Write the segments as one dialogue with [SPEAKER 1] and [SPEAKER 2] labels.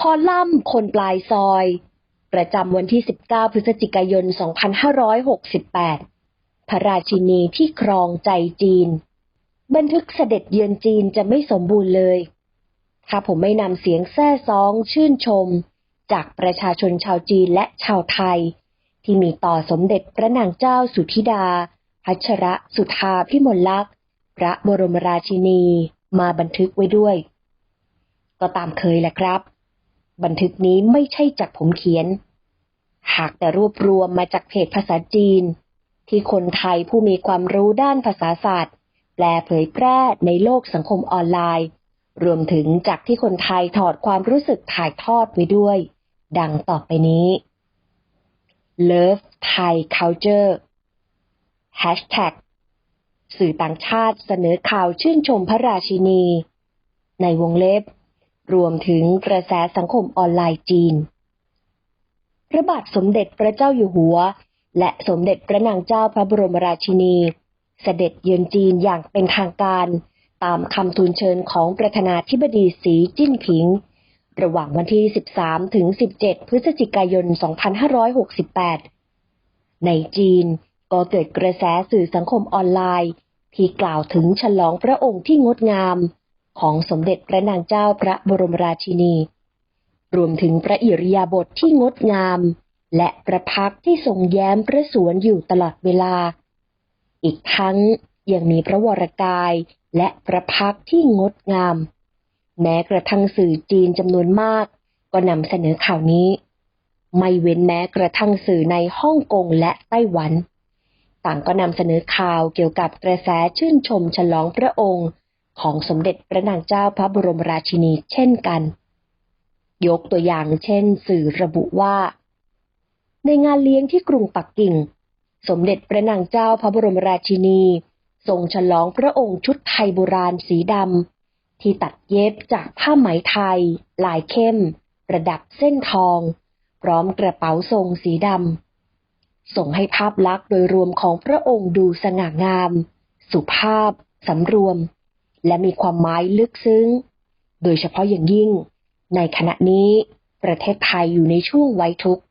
[SPEAKER 1] คอลัมน์คนปลายซอย ประจำวันที่ 19 พฤศจิกายน 2568 พระราชินีที่ครองใจจีน บันทึกเสด็จเยือนจีนจะไม่สมบูรณ์เลย ถ้าผมไม่นำเสียงแซ่ซ้องชื่นชม จากประชาชนชาวจีนและชาวไทย ที่มีต่อสมเด็จพระนางเจ้าสุธิดา พัชระสุธาพิมลลักษณ์ พระบรมราชินีมาบันทึกไว้ด้วย ก็ตามเคยแหละครับ บันทึกนี้ไม่ใช่จากผมเขียน หากแต่รวบรวมมาจากเพจภาษาจีน ที่คนไทยผู้มีความรู้ด้านภาษาศาสตร์ แปลเผยแพร่ในโลกสังคมออนไลน์ รวมถึงจากที่คนไทยถอดความรู้สึกถ่ายทอดไว้ด้วย ดังต่อไปนี้ Love Thai Culture Hashtag สื่อต่างชาติเสนอข่าวชื่นชมพระราชินี ในวงเล็บ รวมถึงกระแสสังคมออนไลน์จีน พระบาทสมเด็จพระเจ้าอยู่หัว และสมเด็จพระนางเจ้าพระบรมราชินี เสด็จเยือนจีนอย่างเป็นทางการตามคำทูลเชิญของประธานาธิบดีสีจิ้นผิง ระหว่างวันที่ 13 ถึง 17 พฤศจิกายน 2568 ในจีนก็เกิดกระแสสื่อสังคมออนไลน์ ที่กล่าวถึงฉลองพระองค์ที่งดงาม ของสมเด็จพระนางเจ้าพระบรมราชินี รวมถึงพระอิริยาบถทที่งดงาม และประพักที่ทรงแย้มพระสวนอยู่ตลอดเวลา อีกทั้งยังมีพระวรกายและประพักที่งดงาม แม้กระทั่งสื่อจีนจำนวนมาก ก็นำเสนอข่าวนี้ ไม่เว้นแม้กระทั่งสื่อในฮ่องกงและไต้หวัน ต่างก็นำเสนอข่าวเกี่ยวกับกระแสชื่นชมฉลองพระองค์ ของสมเด็จพระนางเจ้าพระบรมราชินีเช่นกัน ยกตัวอย่างเช่น สื่อระบุว่า ในงานเลี้ยงที่กรุงปักกิ่ง สมเด็จพระนางเจ้าพระบรมราชินีทรงฉลองพระองค์ชุดไทยโบราณสีดำที่ตัดเย็บจากผ้าไหมไทย ลายเข้ม ประดับเส้นทอง พร้อมกระเป๋าทรงสีดำส่งให้ภาพลักษณ์โดยรวมของพระองค์ดูสง่างาม สุภาพสำรวม และมีความหมายลึกซึ้ง โดยเฉพาะอย่างยิ่ง ในขณะนี้ประเทศไทยอยู่ในช่วงไว้ทุกข์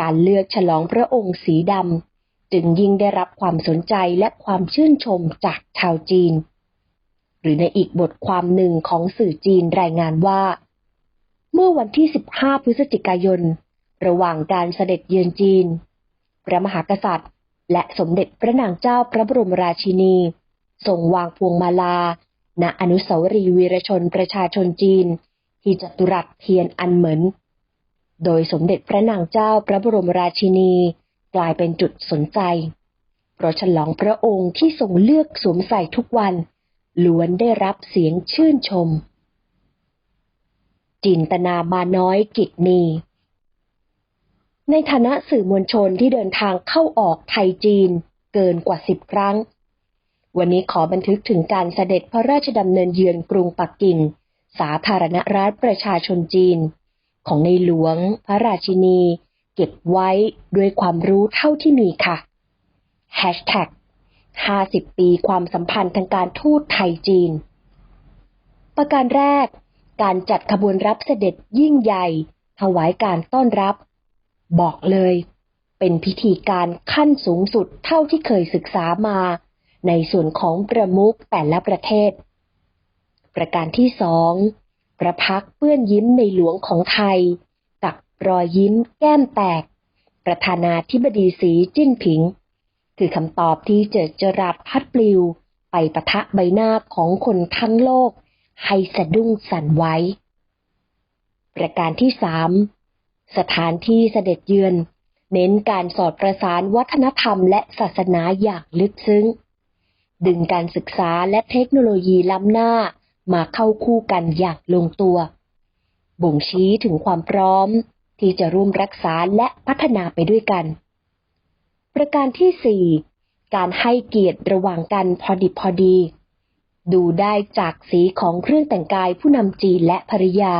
[SPEAKER 1] การเลือกฉลองพระองค์สีดำจึงยิ่งได้รับความสนใจและความชื่นชมจากชาวจีน หรือในอีกบทความหนึ่งของสื่อจีนรายงานว่า เมื่อวันที่ 15 พฤศจิกายน ระหว่างการเสด็จเยือนจีน พระมหากษัตริย์ และสมเด็จพระนางเจ้าพระบรมราชินี ทรงวางพวงมาลา ณอนุสาวรีย์วีรชนประชาชนจีน ที่จัตุรัสเทียนอันเหมินโดยสมเด็จพระนางเจ้าพระบรมราชินี กลายเป็นจุดสนใจ เพราะฉลองพระองค์ที่ทรงเลือกสวมใส่ทุกวัน ล้วนได้รับเสียงชื่นชม จินตนามาน้อยกิจมีในฐานะสื่อมวลชนที่เดินทางเข้าออกไทยจีนเกินกว่าสิบครั้ง วันนี้ขอบันทึกถึงการเสด็จพระราชดำเนินเยือนกรุงปักกิ่ง สาธารณรัฐประชาชนจีน ของในหลวง พระราชินี เก็บไว้ด้วยความรู้เท่าที่มีค่ะ Hashtag 50 ปีความสัมพันธ์ทางการทูตไทยจีน ประการแรก การจัดขบวนรับเสด็จยิ่งใหญ่ ถวายการต้อนรับ บอกเลย เป็นพิธีการขั้นสูงสุดเท่าที่เคยศึกษามา ในส่วนของประมุขแต่ละประเทศ ประการที่สองประพักเปื้อนยิ้มในหลวงของไทยตักรอยยิ้มแก้มแตก ประธานาธิบดีสีจิ้นผิง คือคำตอบที่เจิดจรัสพัดปลิว ไปปะทะใบหน้าของคนทั้งโลก ให้สะดุ้งสั่นไว้ ประการที่สามสถานที่เสด็จเยือน เน้นการสอดประสานวัฒนธรรมและศาสนาอย่างลึกซึ้ง ดึงการศึกษาและเทคโนโลยีล้ำหน้ามาเข้าคู่กันอย่างลงตัว บ่งชี้ถึงความพร้อมที่จะร่วมรักษาและพัฒนาไปด้วยกัน ประการที่สี่การให้เกียรติระหว่างกันพอดิบพอดี ดูได้จากสีของเครื่องแต่งกายผู้นำจีนและภริยา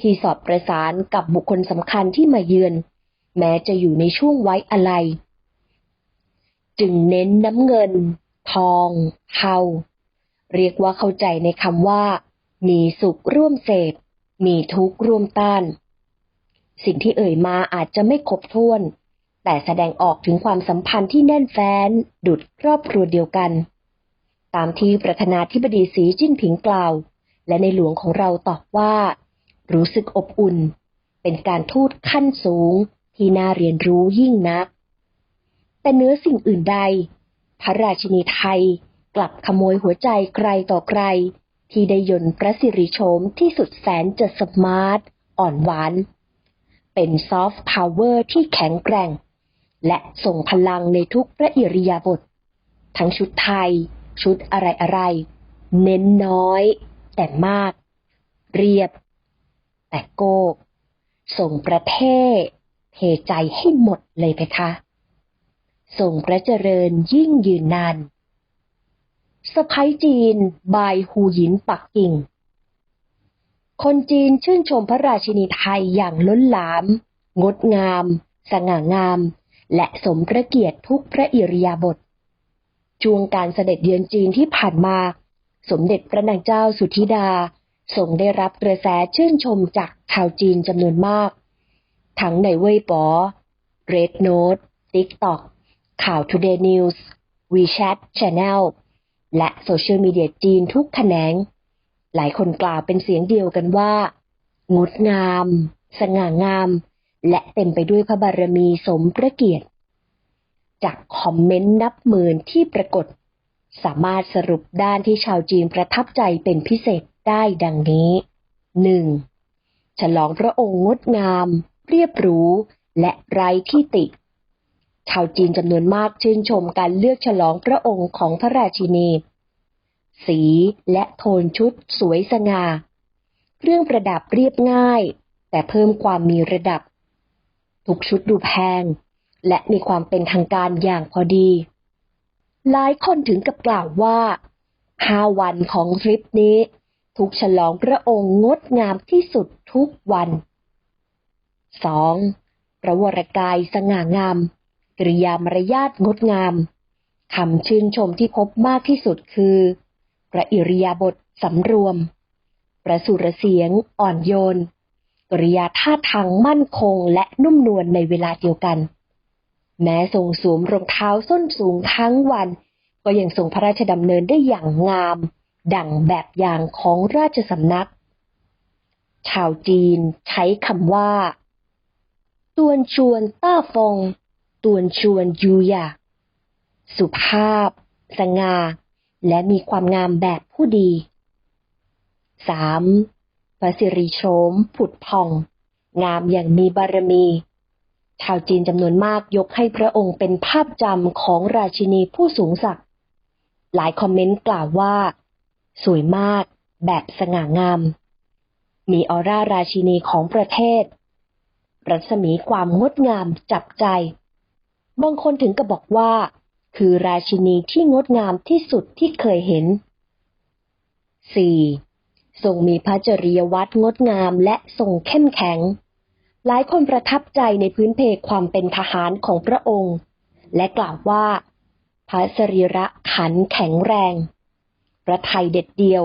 [SPEAKER 1] ที่สอบประสานกับบุคคลสำคัญที่มาเยือน แม้จะอยู่ในช่วงไว้อะไร จึงเน้นน้ำเงิน ทองเทาเรียกว่าเข้าใจในคำว่า มีสุขร่วมเสพ มีทุกข์ร่วมต้าน สิ่งที่เอ่ยมาอาจจะไม่ครบถ้วน แต่แสดงออกถึงความสัมพันธ์ที่แน่นแฟ้น ดุดครอบครัวเดียวกัน ตามที่ประธานาธิบดีสีจิ้นผิงกล่าว และในหลวงของเราตอบว่า รู้สึกอบอุ่น เป็นการทูตขั้นสูงที่น่าเรียนรู้ยิ่งนัก แต่เนื้อสิ่งอื่นใด พระราชินีไทย กลับขโมยหัวใจใครต่อใคร ที่ได้ยนต์พระสิริโฉมที่สุดแสนจะสมาร์ท อ่อนหวาน เป็นซอฟต์พาวเวอร์ที่แข็งแกร่ง และส่งพลังในทุกพระอิริยาบถทั้งชุดไทย ชุดอะไรอะไร เน้นน้อย แต่มาก เรียบ แต่โก้ส่งประเทศเทใจให้หมดเลยเพคะ ส่งพระเจริญยิ่งยืนนานสะพ้ยจีน บายฮูหยินปักกิ่ง คนจีนชื่นชมพระราชินีไทยอย่างล้นหลาม งดงาม สง่างาม และสมพระเกียรติทุกพระอิริยาบถช่วงการเสด็จเยือนจีนที่ผ่านมา สมเด็จพระนางเจ้าสุธิดาทรงได้รับกระแสชื่นชมจากชาวจีนจำนวนมาก ทั้งในเว่ยป๋อ Red Note TikTok ข่าว Today News WeChat Channel และโซเชียลมีเดียจีนทุกแขนง หลายคนกล่าวเป็นเสียงเดียวกันว่า งดงาม สง่างาม และเต็มไปด้วยพระบารมีสมพระเกียรติ จากคอมเมนต์นับหมื่นที่ปรากฏ สามารถสรุปด้านที่ชาวจีนประทับใจเป็นพิเศษได้ดังนี้ 1. ฉลองพระองค์งดงาม เรียบรูและไร้ที่ติ ชาวจีนจำนวนมากชื่นชมการเลือกฉลองพระองค์ของพระราชินี สีและโทนชุดสวยสง่า เครื่องประดับเรียบง่าย แต่เพิ่มความมีระดับ ทุกชุดดูแพง และมีความเป็นทางการอย่างพอดี หลายคนถึงกับกล่าวว่าห้าวันของทริปนี้ ทุกฉลองพระองค์งดงามที่สุดทุกวัน 2. ประวรกายสง่างาม กริยามารยาทงดงามคำชื่นชมที่พบมากที่สุดคือ ประอิริยาบถสำรวม ประสุรเสียงอ่อนโยน กริยาท่าทางมั่นคงและนุ่มนวลในเวลาเดียวกัน แม้ทรงสวมรองเท้าส้นสูงทั้งวัน ก็ยังทรงพระราชดำเนินได้อย่างงาม ดั่งแบบอย่างของราชสำนัก ชาวจีนใช้คำว่า ตวนชวนต้าฟง ตวนชวนยูยาสุภาพ สง่า และมีความงามแบบผู้ดี 3. พระสิริโฉมผุดผ่อง งามอย่างมีบารมี ชาวจีนจำนวนมากยกให้พระองค์เป็นภาพจำของราชินีผู้สูงศักดิ์ หลายคอมเมนต์กล่าวว่า สวยมาก แบบสง่างาม มีออร่าราชินีของประเทศ รัศมีความงดงามจับใจ บางคนถึงกับบอกว่า คือราชินีที่งดงามที่สุดที่เคยเห็น 4. ทรงมีพระจริยวัตรงดงามและทรงเข้มแข็ง หลายคนประทับใจในพื้นเพความเป็นทหารของพระองค์ และกล่าวว่า พระสรีระขันแข็งแรงพระไทยเด็ดเดียว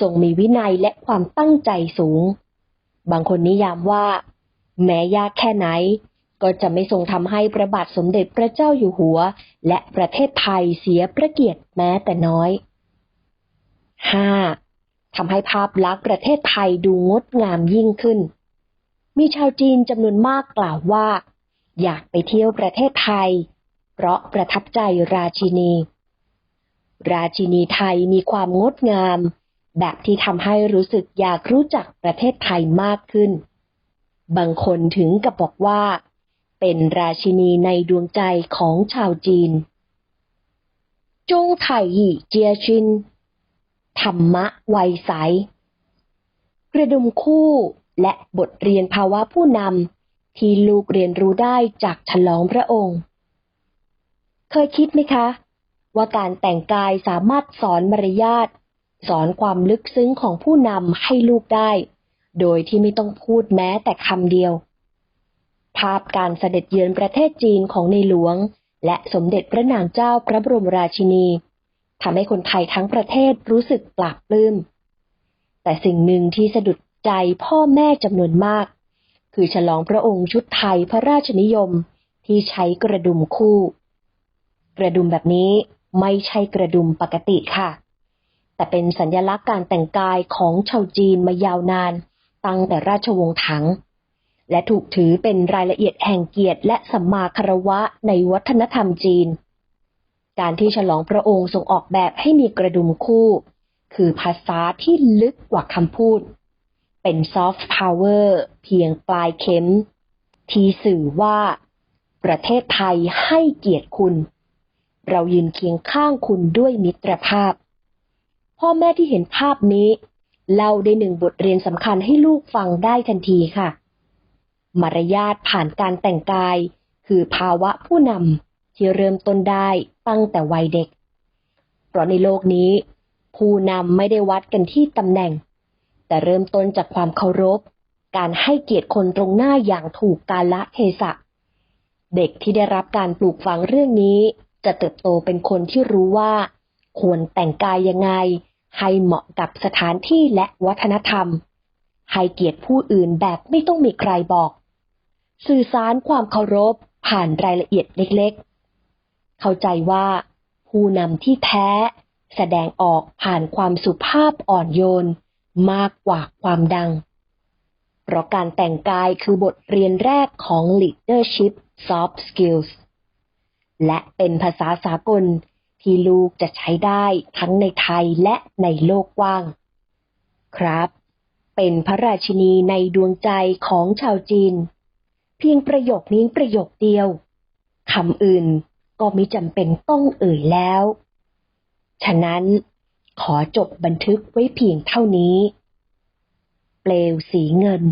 [SPEAKER 1] ทรงมีวินัยและความตั้งใจสูง บางคนนิยามว่า แม้ยากแค่ไหน ก็จะไม่ทรงทำให้พระบาทสมเด็จพระเจ้าอยู่หัว และประเทศไทยเสียพระเกียรติแม้แต่น้อย 5. ทำให้ภาพลักษณ์ประเทศไทยดูงดงามยิ่งขึ้น มีชาวจีนจำนวนมากกล่าวว่า อยากไปเที่ยวประเทศไทย เพราะประทับใจราชินี ราชินีไทยมีความงดงาม แบบที่ทำให้รู้สึกอยากรู้จักประเทศไทยมากขึ้น บางคนถึงกับบอกว่า เป็นราชินีในดวงใจของชาวจีน จงไทยเจียชิน ธรรมะไวยใสกระดุมคู่และบทเรียนภาวะผู้นำที่ลูกเรียนรู้ได้จากฉลองพระองค์ เคยคิดไหมคะ ว่าการแต่งกายสามารถสอนมารยาทสอนความลึกซึ้งของผู้นำให้ลูกได้ โดยที่ไม่ต้องพูดแม้แต่คำเดียว ภาพการเสด็จเยือนประเทศจีนของในหลวง และสมเด็จพระนางเจ้าพระบรมราชินีทำให้คนไทยทั้งประเทศรู้สึกปลาบปลื้ม แต่สิ่งหนึ่งที่สะดุดใจพ่อแม่จำนวนมาก คือฉลองพระองค์ชุดไทยพระราชนิยมที่ใช้กระดุมคู่ กระดุมแบบนี้ไม่ใช่กระดุมปกติค่ะ แต่เป็นสัญลักษณ์การแต่งกายของชาวจีนมายาวนาน ตั้งแต่ราชวงศ์ถัง และถูกถือเป็นรายละเอียดแห่งเกียรติและสัมมาคารวะในวัฒนธรรมจีน การที่ฉลองพระองค์ทรงออกแบบให้มีกระดุมคู่ คือภาษาที่ลึกกว่าคำพูด เป็นซอฟต์พาวเวอร์เพียงปลายเข็ม ที่สื่อว่า ประเทศไทยให้เกียรติคุณ เรายืนเคียงข้างคุณด้วยมิตรภาพ พ่อแม่ที่เห็นภาพนี้เล่าได้หนึ่งบทเรียนสำคัญให้ลูกฟังได้ทันทีค่ะ มารยาทผ่านการแต่งกาย คือภาวะผู้นำที่เริ่มต้นได้ตั้งแต่วัยเด็ก เพราะในโลกนี้ ผู้นำไม่ได้วัดกันที่ตำแหน่ง แต่เริ่มต้นจากความเคารพ การให้เกียรติคนตรงหน้าอย่างถูกกาละเทศะ เด็กที่ได้รับการปลูกฝังเรื่องนี้ จะเติบโตเป็นคนที่รู้ว่า ควรแต่งกายยังไง ให้เหมาะกับสถานที่และวัฒนธรรมให้เกียรติผู้อื่นแบบไม่ต้องมีใครบอก สื่อสารความเคารพผ่านรายละเอียดเล็กๆ เข้าใจว่าผู้นำที่แท้แสดงออกผ่านความสุภาพอ่อนโยนมากกว่าความดัง เพราะการแต่งกายคือบทเรียนแรกของ Leadership Soft Skills และเป็นภาษาสากลที่ลูกจะใช้ได้ทั้งในไทยและในโลกกว้าง ครับ เป็นพระราชินีในดวงใจของชาวจีน พียงประโยคนี้ประโยคเดียวคำอื่นก็ไม่จำเป็นต้องเอ่ยแล้ว ฉะนั้นขอจบบันทึกไว้เพียงเท่านี้ เปลวสีเงิน